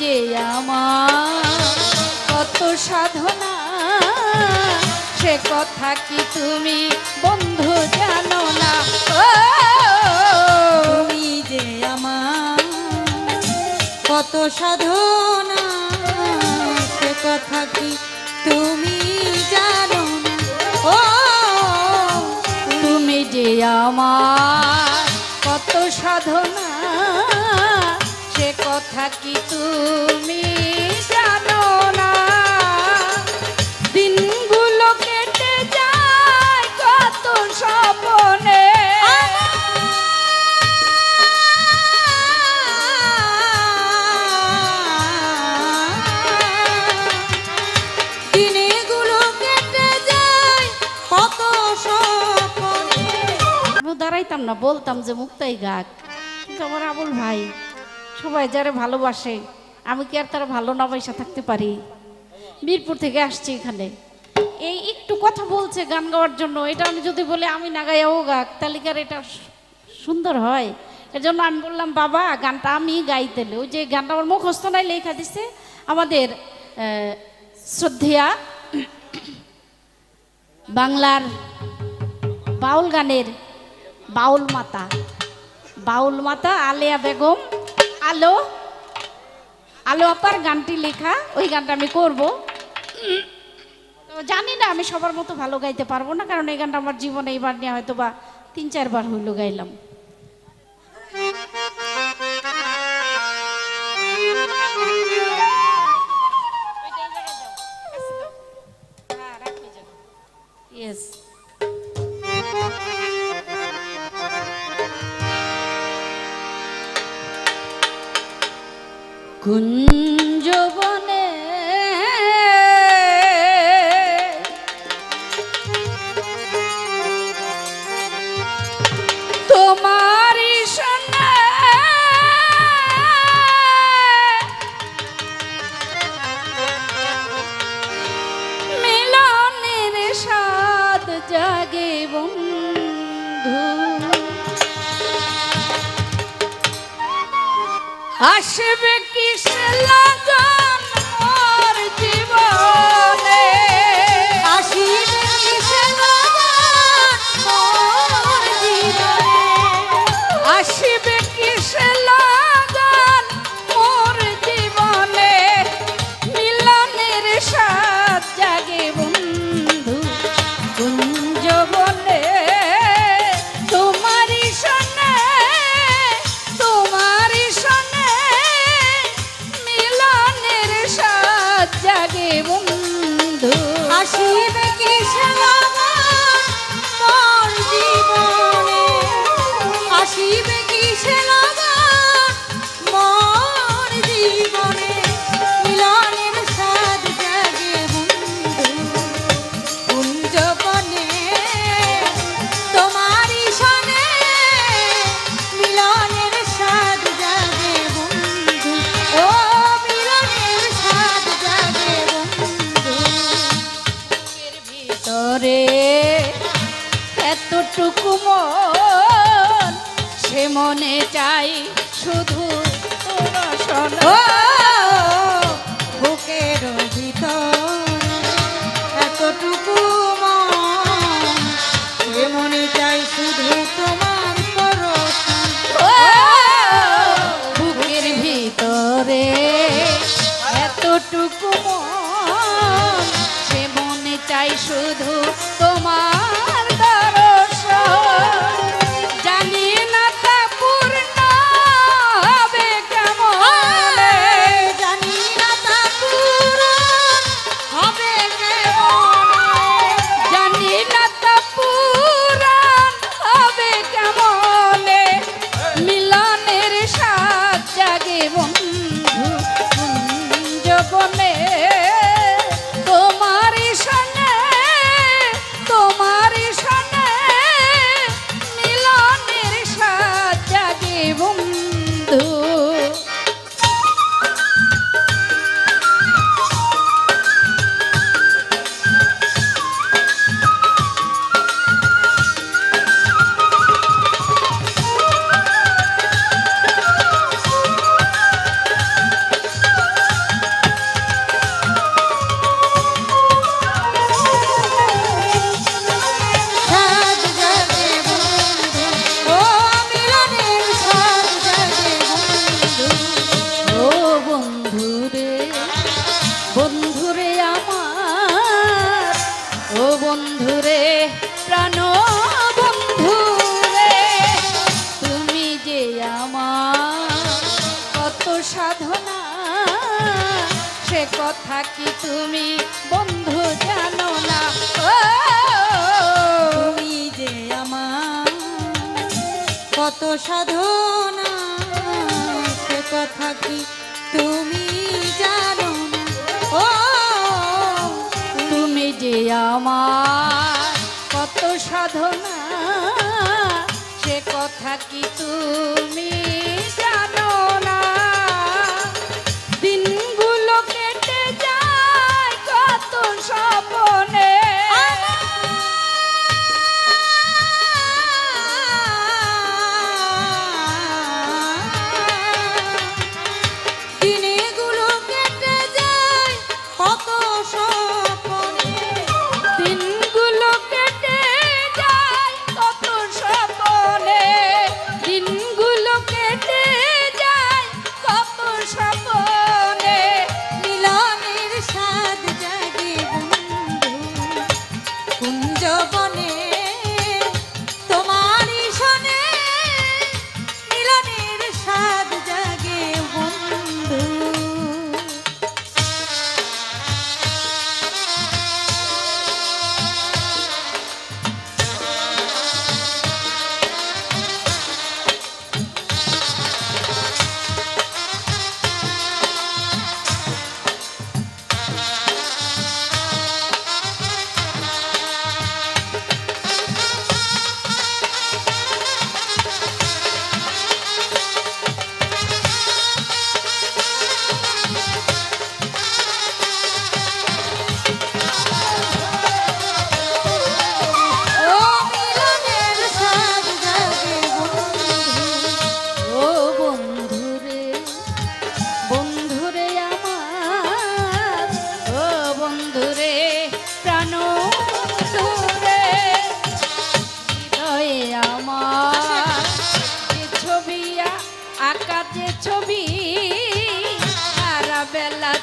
যে আমার কত সাধনা, সে কথা কি তুমি বন্ধু জানো না? তুমি যে আমার কত সাধনা, সে কথা কি তুমি জানো না? ও, তুমি যে আমার কথা কি তুমি জানো না। দিনগুলো কেটে যায় কত স্বপনে। দাঁড়াইতাম না, বলতাম যে মুক্তাই গাক। কিন্তু আবুল ভাই সবাই যারা ভালোবাসে, আমি কি আর তারা ভালো না পয়সা থাকতে পারি? মিরপুর থেকে আসছি এখানে। এই একটু কথা বলছে গান গাওয়ার জন্য, এটা আমি যদি বলে আমি না গাই ও গাক আর এটা সুন্দর হয়? এর জন্য আমি বললাম, বাবা, গানটা আমি গাইতেলে ওই যে গানটা আমার মুখস্থ নাই, লেখা দিছে আমাদের শ্রদ্ধেয়া বাংলার বাউল গানের বাউল মাতা। বাউল মাতা আলেয়া বেগম। আলো আলো আপার গানটি লেখা, ওই গানটা আমি করব। তো জানি না, আমি সবার মতো ভালো গাইতে পারব না, কারণ এই গানটা আমার জীবনে এইবার নিয়ে হয়তো বা তিন চারবার হইল গাইলাম। কুঞ্জবনে তোমারি সঙ্গে মিলনের স্বাদ জাগে বন্ধু। আসবে কি এতটুকু মন সে মনে চাই শুধু তোর রসন বুকের কুঞ্জবনে সাধনা। সে কথা কি তুমি বন্ধু জানো না? ও, তুমি যে আমার কত সাধনা, সে কথা কি তুমি জানো না? ও, তুমি যে আমার কত সাধনা, সে কথা কি তুমি জানো না?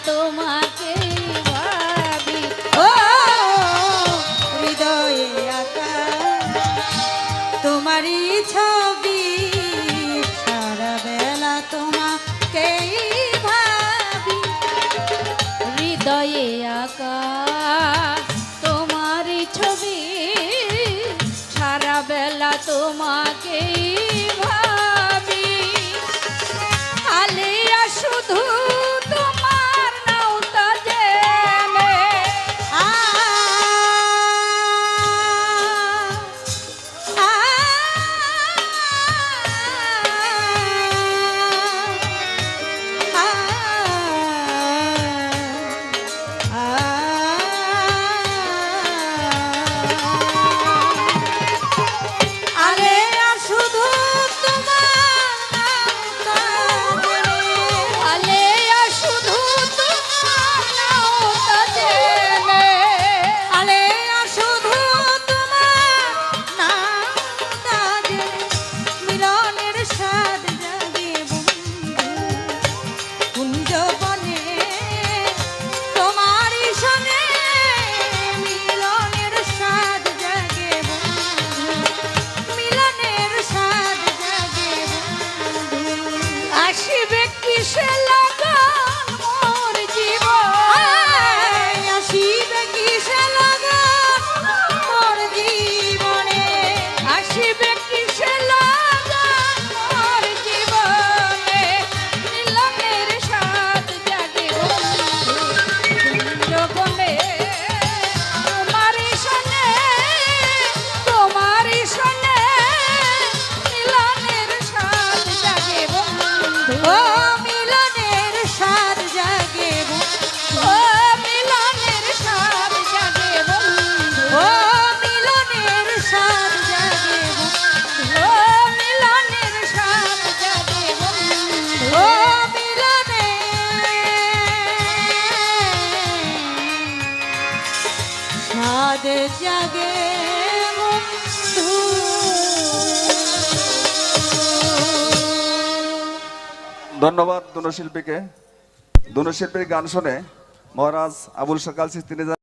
তোমাকে ধন্যবাদ দুনো শিল্পীকে গান শুনে মহারাজ আবুল সকাল তিনি